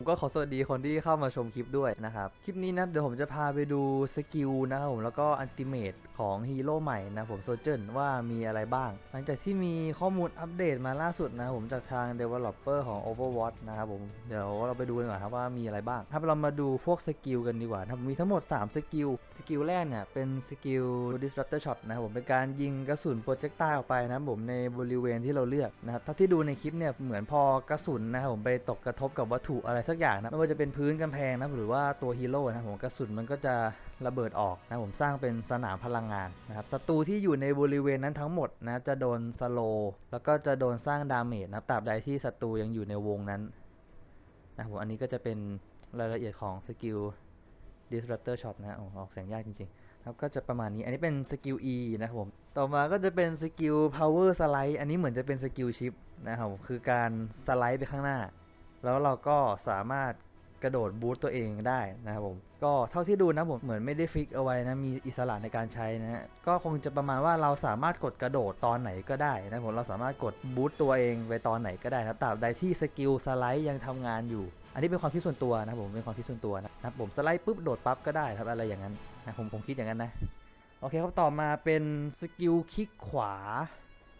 ผมก็ขอสวัสดีคนที่เข้ามาชมคลิปด้วยนะครับ คลิปนี้นะเดี๋ยวผมจะพาไปดูสกิลนะครับผมแล้วก็อันติเมตของฮีโร่ใหม่นะผมโซเจนว่ามีอะไรบ้าง หลังจากที่มีข้อมูลอัปเดตมาล่าสุดนะครับผมจากทาง Developer ของ Overwatch นะครับผมเดี๋ยวเราไปดูกันก่อนครับว่ามีอะไรบ้างครับเรามาดูพวกสกิลกันดีกว่าครับมีทั้งหมด 3 สกิล สกิลแรกเนี่ยเป็นสกิล Disruptor Shot นะครับผมเป็นการยิงกระสุนโปรเจกต์ตาออกไปนะครับผมในบริเวณที่เราเลือกนะครับถ้าที่ดูในคลิปเนี่ยเหมือนพอกระสุนนะครับผมไปตกกระทบกับวัตถุอะไรสักอย่างนะไม่ว่าจะเป็นพื้นกำแพงนะหรือว่าตัวฮีโร่นะผมกระสุนมันก็จะระเบิดออกนะผมสร้างเป็นสนามพลังงานนะครับศัตรูที่อยู่ในบริเวณนั้นทั้งหมดนะจะโดนสโลแล้วก็จะโดนสร้างดาเมจนะตราบใดที่ศัตรูยังอยู่ในวงนั้นนะผมอันนี้ก็จะเป็นรายละเอียดของสกิล Disruptor Shot นะอออกเสียงยากจริงๆครับก็จะประมาณนี้ อันนี้เป็นสกิล E นะครับผม ต่อมาก็จะเป็นสกิล Power Slide อันนี้เหมือนจะเป็นสกิลชิปนะครับผมคือการสไลด์ไปข้างหน้า แล้วเราก็สามารถกระโดดบูตตัวเองได้นะครับผม ก็เท่าที่ดูนะผมเหมือนไม่ได้ฟิกเอาไว้นะ มีอิสระในการใช้นะฮะก็คงจะประมาณว่าเราสามารถกดกระโดดตอนไหนก็ได้นะผมเราสามารถกดบูตตัวเองไปตอนไหนก็ได้นะครับตราบใดที่สกิลสไลด์ยังทำงานอยู่ อันนี้เป็นความคิดส่วนตัวนะผมเป็นความคิดส่วนตัวนะครับผมสไลด์ปุ๊บโดดปั๊บก็ได้ครับอะไรอย่างนั้นนะผมผมคิดอย่างนั้นนะโอเคครับต่อมาเป็นสกิลคลิกขวา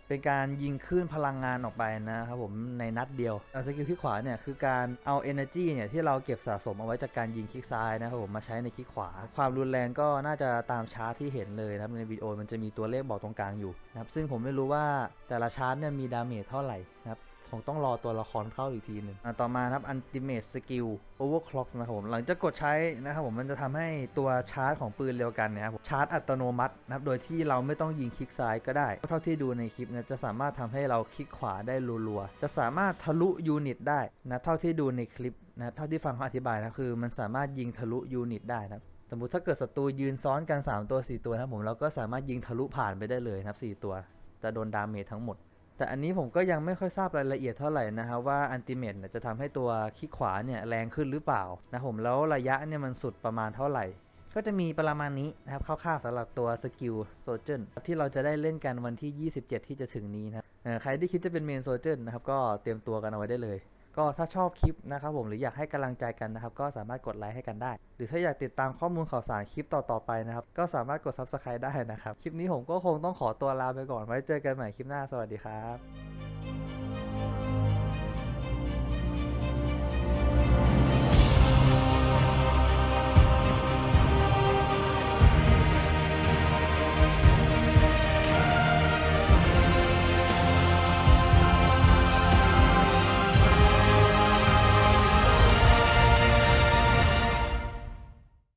เป็นการยิงคลื่นพลังงานออกไปนะครับผมในนัดเดียวสกิลคลิกขวาเนี่ยคือการเอา energy เนี่ยที่เราเก็บสะสมเอาไว้จากการยิงคลิกซ้ายนะครับผมมาใช้ในคลิกขวา ความรุนแรงก็น่าจะตามชาร์ตที่เห็นเลยนะครับในวิดีโอมันจะมีตัวเลขบอกตรงกลางอยู่นะครับซึ่งผมไม่รู้ว่าแต่ละชาร์ตเนี่ยมีดาเมจเท่าไหร่นะครับ คงต้องรอตัวละครเข้าอีกทีหนึ่งต่อมาครับ Ultimate Skill Overclock นะครับผม หลังจากกดใช้นะครับผม มันจะทำให้ตัวชาร์จของปืนเร็วกันเนะครับชาร์จอัตโนมัตินะครับ โดยที่เราไม่ต้องยิงคลิกซ้ายก็ได้ เท่าที่ดูในคลิปนะจะสามารถทำให้เราคลิกขวาได้รัวๆ จะสามารถทะลุยูนิตได้นะเท่าที่ดูในคลิปนะเท่าที่ฟังเขาอธิบายนะคือ มันสามารถยิงทะลุยูนิตได้นะครับสมมติถ้าเกิดศัตรูยืนซ้อนกัน 3 ตัว 4 ตัวนะผมเราก็สามารถยิงทะลุผ่านไปได้เลยนะครับ 4 ตัว จะโดนดาเมจทั้งหมด แต่อันนี้ผมก็ยังไม่ค่อยทราบรายละเอียดเท่าไหร่นะครับว่าอันติเมตจะทำให้ตัวคลิกขวาเนี่ยแรงขึ้นหรือเปล่านะผมแล้วระยะเนี่ยมันสุดประมาณเท่าไหร่ ก็จะมีประมาณนี้นะครับคร่าวๆสำหรับตัวสกิลโซเจนที่เราจะได้เล่นกันวันที่ 27 ที่จะถึงนี้นะใครที่คิดจะเป็นเมนโซเจนนะครับก็เตรียมตัวกันเอาไว้ได้เลย ก็ถ้าชอบคลิปนะครับผมหรืออยากให้กำลังใจกันนะครับ ก็สามารถกดไลค์ให้กันได้ หรือถ้าอยากติดตามข้อมูลข่าวสารคลิปต่อๆไปนะครับ ก็สามารถกด Subscribe ได้นะครับ คลิปนี้ผมก็คงต้องขอตัวลาไปก่อนไว้เจอกันใหม่คลิปหน้าสวัสดีครับ